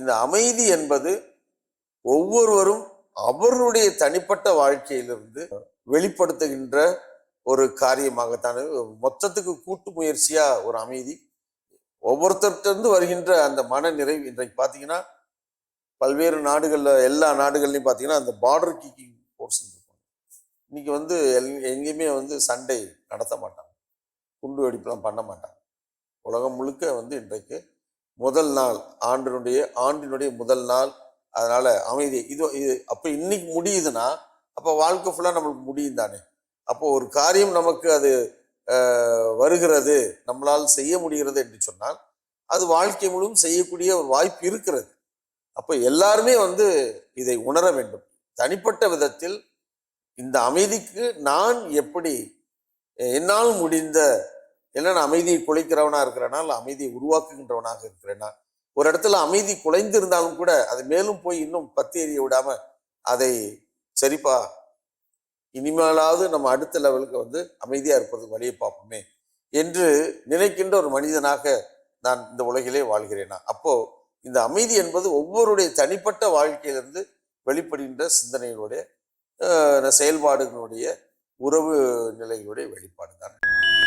இந்த அமைதி என்பது ஒவ்வொருவரும் அவருடைய தனிப்பட்ட வாழ்க்கையிலிருந்து வெளிப்படுத்துகின்ற ஒரு காரியமாகத்தான் மொத்தத்துக்கு கூட்டு முயற்சியா ஒரு அமைதி. ஒவ்வொருத்தர்கிட்ட வருகின்ற அந்த மன நிறைவு இன்றைக்கு பார்த்தீங்கன்னா பல்வேறு நாடுகளில் எல்லா நாடுகள்லையும் பார்த்தீங்கன்னா அந்த பார்டர் கீக்கிங் ஃபோர்ஸ் இருப்பாங்க இன்னைக்கு வந்து எல்- எங்கேயுமே வந்து சண்டை நடத்த மாட்டாங்க. குண்டு வெடிப்புலாம் பண்ண மாட்டாங்க. உலகம் முழுக்க வந்து இன்றைக்கு முதல் நாள் ஆண்டினுடைய ஆண்டினுடைய முதல் நாள். அதனால் அமைதி. இது இது அப்போ இன்னைக்கு முடியுதுன்னா அப்போ வாழ்க்கை ஃபுல்லாக நம்மளுக்கு முடியும் தானே. அப்போ ஒரு காரியம் நமக்கு அது வருகிறது. நம்மளால் செய்ய முடிகிறது என்று சொன்னால் அது வாழ்க்கை முழுவதும் செய்யக்கூடிய ஒரு வாய்ப்பு இருக்கிறது. அப்போ எல்லாருமே வந்து இதை உணர வேண்டும். தனிப்பட்ட விதத்தில் இந்த அமைதிக்கு நான் எப்படி என்னால் முடிந்த இல்லை நான் அமைதியை குலைக்கிறவனாக இருக்கிறேனா? இல்லை அமைதியை உருவாக்குகின்றவனாக இருக்கிறேனா? ஒரு இடத்துல அமைதி குலைந்து இருந்தாலும் கூட அது மேலும் போய் இன்னும் பத்தி எறிய விடாம அதை சரிப்பா இனிமேலாவது நம்ம அடுத்த லெவலுக்கு வந்து அமைதியாக இருப்பதுக்கு வழியை பார்ப்போமே என்று நினைக்கின்ற ஒரு மனிதனாக நான் இந்த உலகிலே வாழ்கிறேனா? அப்போ இந்த அமைதி என்பது ஒவ்வொருடைய தனிப்பட்ட வாழ்க்கையிலிருந்து வெளிப்படுகின்ற சிந்தனைகளுடைய செயல்பாடுகளுடைய உறவு நிலைகளுடைய வெளிப்பாடு தான்